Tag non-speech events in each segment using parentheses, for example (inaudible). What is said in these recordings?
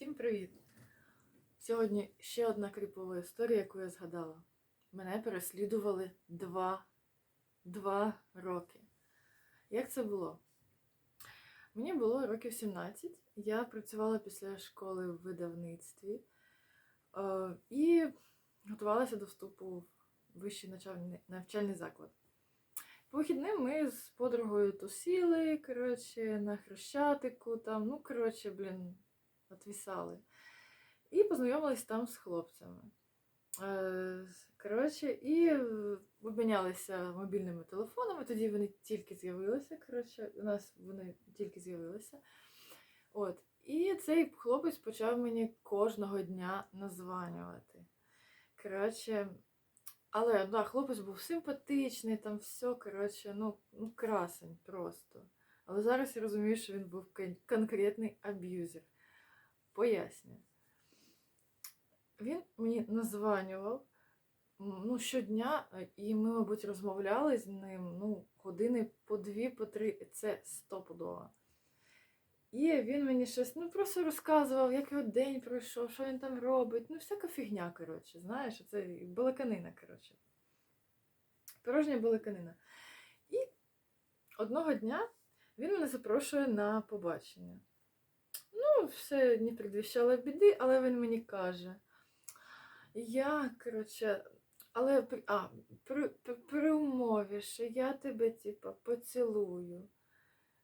Всім привіт! Сьогодні ще одна кріпова історія, яку я згадала. Мене переслідували два, два роки. Як це було? Мені було років 17. Я працювала після школи в видавництві е, і готувалася до вступу в вищий навчальний, навчальний заклад. По вихідним ми з подругою тусили, коротше, на хрещатику, там, ну, коротше, блін, отвісали. І познайомились там з хлопцями. Е, Коротше, і обмінялися мобільними телефонами. Тоді вони тільки з'явилися. Коротше, у нас вони тільки з'явилися. От. І цей хлопець почав мені кожного дня названювати. Коротше, але да, хлопець був симпатичний, там все, коротше, ну, ну красень просто. Але зараз я розумію, що він був конкретний аб'юзер. Пояснюю. Він мені названював ну, щодня, е, і ми, мабуть, розмовляли з ним ну, години по дві, по три, це стопудово. І він мені щось ну, просто розказував, як його день пройшов, що він там робить. Ну, всяка фігня, коротше, знаєш, це балаканина, коротше. Порожня балаканина. І одного дня він мене запрошує на побачення. Ну, все не предвіщало біди, але він мені каже. Я, коротше, але а, при, при умові, що я тебе, типа, поцілую.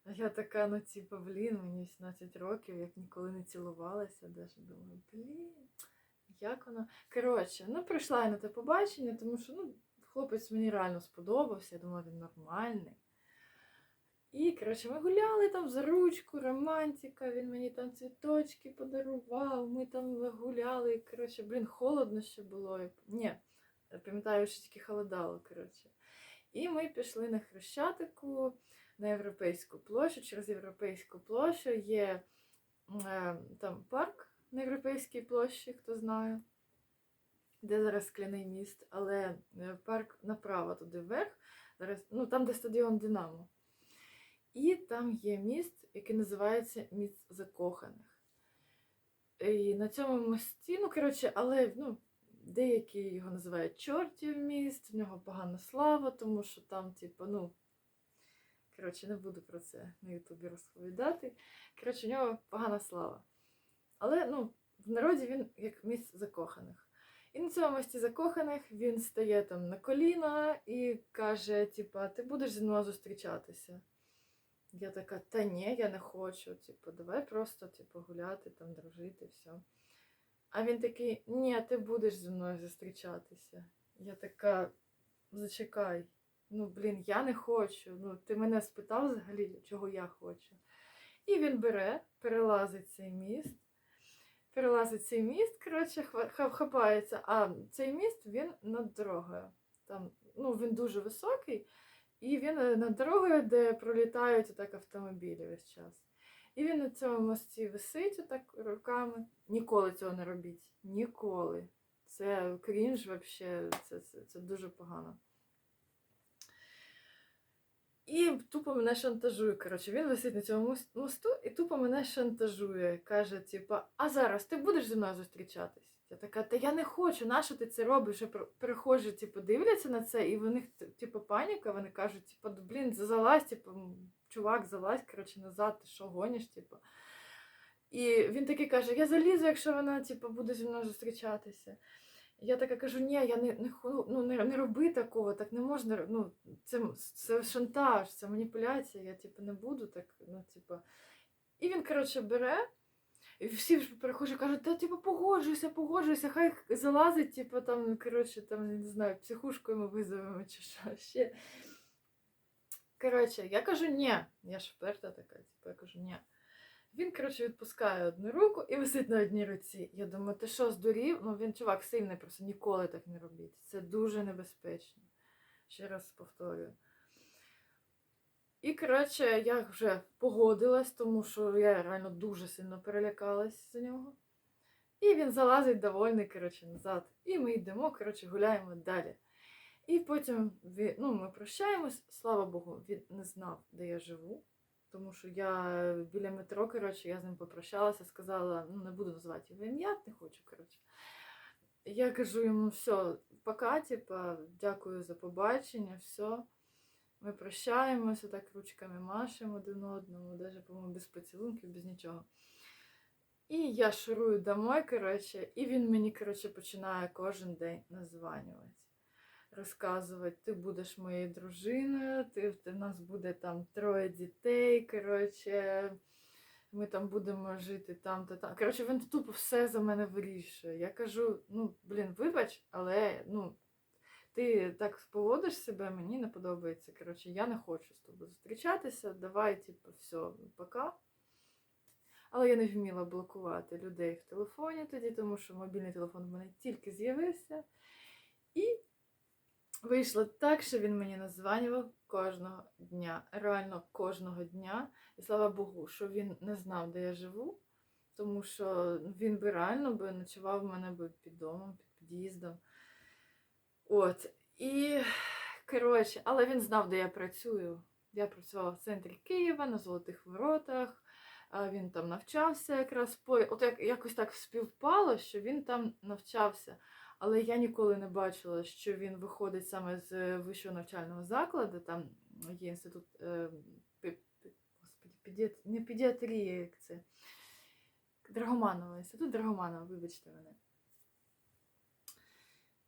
А я така, ну, типа, блін, мені 18 років, як ніколи не цілувалася, даже думаю, блін, як воно. Коротше, ну прийшла я на те побачення, тому що ну, хлопець мені реально сподобався, я думала, він нормальний. І, коротше, ми гуляли там за ручку, романтика, він мені там цвіточки подарував, ми там гуляли, коротше, блін, холодно ще було. Ні, пам'ятаю, що тільки холодало, коротше. І ми пішли на Хрещатику на Європейську площу. Через Європейську площу є е, там парк на Європейській площі, хто знає, де зараз скляний міст, але е, парк направо туди вверх, зараз, ну, там, де стадіон Динамо. І там є міст, який називається Міст закоханих. І на цьому мості, ну, коротше, але ну, деякі його називають чортів міст, в нього погана слава, тому що там, типу, ну. Коротше, не буду про це на Ютубі розповідати. Коротше, у нього погана слава. Але ну, в народі він як місць закоханих. І на цьому місці закоханих він стає там на коліна і каже: типа, ти будеш зі мною зустрічатися. Я така, та ні, я не хочу. Типу, давай просто типу, гуляти, там, дружити, все. А він такий, ні, ти будеш зі мною зустрічатися. Я така, зачекай. Ну, блін, я не хочу. Ну, ти мене спитав взагалі, чого я хочу. І він бере, перелазить цей міст, перелазить цей міст, коротше, хапається. А цей міст він над дорогою. Там, ну, він дуже високий, і він е, над дорогою, де пролітають отак автомобілі весь час. І він на цьому мості висить отак руками. Ніколи цього не робіть. Ніколи. Це крінж, взагалі, це, це, це дуже погано. І тупо мене шантажує. Коротше, він висить на цьому мосту і тупо мене шантажує. Каже, типа, а зараз ти будеш зі мною зустрічатись? Я така, та я не хочу, нащо ти це робиш? І про- перехожі, типу, дивляться на це, і в них, типу, паніка, вони кажуть, типу, блін, залазь, типу, чувак, залазь, коротше, назад, ти що гониш, типу. І він такий каже: Я залізу, якщо вона, типу, буде зі мною зустрічатися. Я така кажу, ні, я не, не, ну, не, не роби такого, так не можна. Ну, це, це шантаж, це маніпуляція, я типу, не буду так. ну, типу. І він, коротше, бере, і всі ж перехожі кажуть, та типу, погоджуйся, погоджуйся, хай залазить, типу, там, коротше, там, не знаю, психушку йому визовемо чи що ще. Коротше, я кажу, ні. Я ж вперта така, типу, я кажу, ні. Він, коротше, відпускає одну руку і висить на одній руці. Я думаю, ти що, здурів? Ну він чувак сильний, просто ніколи так не робіть. Це дуже небезпечно. Ще раз повторюю. І, коротше, я вже погодилась, тому що я реально дуже сильно перелякалась за нього. І він залазить довольний, коротше, назад. І ми йдемо, коротше, гуляємо далі. І потім ну, ми прощаємось, слава Богу, він не знав, де я живу тому що я біля метро, коротше, я з ним попрощалася, сказала, ну не буду називати його ім'я, не хочу, коротше. Я кажу йому, все, пока, типа, дякую за побачення, все. Ми прощаємося, так ручками машемо один одному, навіть, по-моєму, без поцілунків, без нічого. І я шурую домой, коротше, і він мені, коротше, починає кожен день названювати. Розказувати, ти будеш моєю дружиною, ти, в нас буде там троє дітей, коротше, ми там будемо жити там та там. Коротше, він тупо все за мене вирішує. Я кажу: ну, блін, вибач, але ну, ти так поводиш себе, мені не подобається. Коротше, я не хочу з тобою зустрічатися. Давай, типу, все, пока. Але я не вміла блокувати людей в телефоні тоді, тому що мобільний телефон в мене тільки з'явився. І вийшло так, що він мені названював кожного дня. Реально кожного дня. І слава Богу, що він не знав, де я живу, тому що він би реально би ночував в мене би під домом, під під'їздом. От. І, коротше, але він знав, де я працюю. Я працювала в центрі Києва на Золотих Воротах. Він там навчався якраз по от як якось так співпало, що він там навчався. Але я ніколи не бачила, що він виходить саме з вищого навчального закладу. Там є інститут е, господи, педіат- не педіатрія, як це. Драгоманова, інститут Драгоманова, вибачте мене.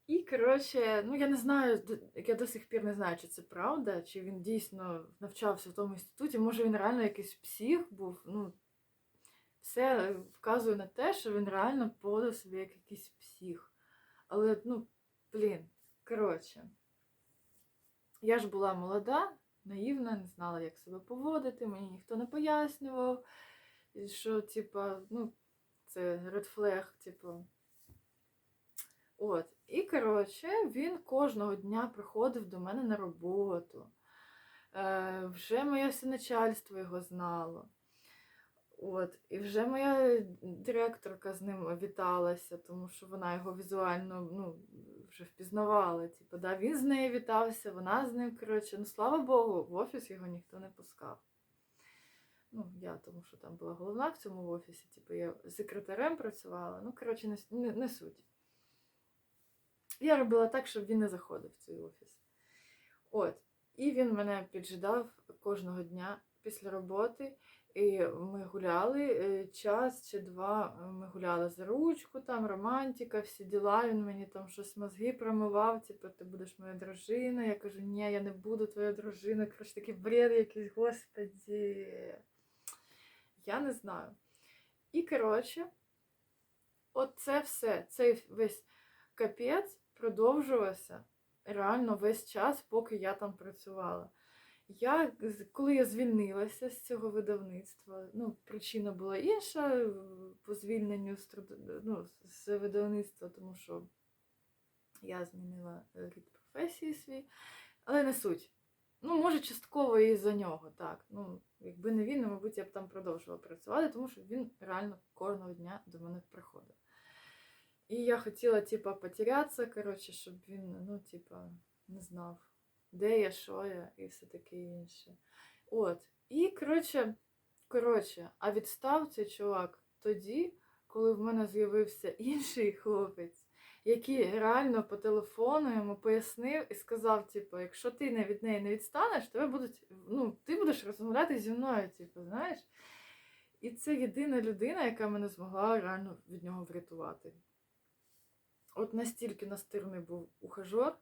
І, коротше, ну я не знаю, я до сих пір не знаю, чи це правда, чи він дійсно навчався в тому інституті. Може він реально якийсь псих був. Ну, все вказує на те, що він реально поводив себе як якийсь псих. Але, ну, блін, коротше, я ж була молода, наївна, не знала, як себе поводити, мені ніхто не пояснював, що, типа, ну, це flag, типу. От. І, коротше, він кожного дня приходив до мене на роботу. Е, вже моє все начальство його знало. От. І вже моя директорка з ним віталася, тому що вона його візуально ну, вже впізнавала. Типу, да? Він з нею вітався, вона з ним. Коротше, ну слава Богу, в офіс його ніхто не пускав. Ну, я, тому що там була головна в цьому офісі, типу, я секретарем працювала. Ну, коротше, не, не, не суть. Я робила так, щоб він не заходив в цей офіс. От. І він мене піджидав кожного дня після роботи. І ми гуляли е, час чи два. е, Ми гуляли за ручку, там романтика, всі діла. Він мені там щось мозги промивав, типу, ти будеш моя дружина. Я кажу, ні, я не буду твоя дружина. Коротше, такий бред якийсь, господі. Я не знаю. І, коротше, от це все, цей весь капець продовжувався реально весь час, поки я там працювала. Я, коли я звільнилася з цього видавництва, ну, причина була інша е, по звільненню з, ну, з видавництва, тому що я змінила рід професії свій, але не суть. Ну, може, частково і за нього, так. Ну, якби не він, мабуть, я б там продовжувала працювати, тому що він реально кожного дня до мене приходив. І я хотіла, типа, потерятися, коротше, щоб він, ну, типа, не знав, де я, що я і все таке інше. От. І, коротше, коротше, а відстав цей чувак тоді, коли в мене з'явився інший хлопець, який реально по телефону йому пояснив і сказав: типу, якщо ти не від неї не відстанеш, тебе будуть, ну, ти будеш розмовляти зі мною, типу, знаєш. І це єдина людина, яка мене змогла реально від нього врятувати. От настільки настирний був ухажор,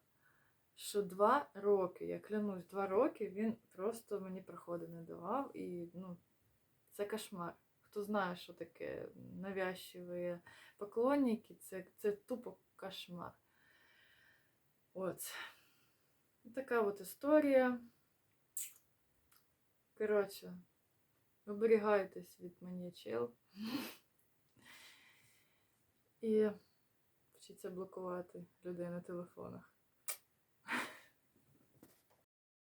що два роки, я клянусь, два роки він просто мені проходу не давав. І ну, це кошмар. Хто знає, що таке навязчиві поклонники, це, це тупо кошмар. От. Така от історія. Коротше, оберігайтесь від маньячел. (laughs) І вчіться блокувати людей на телефонах.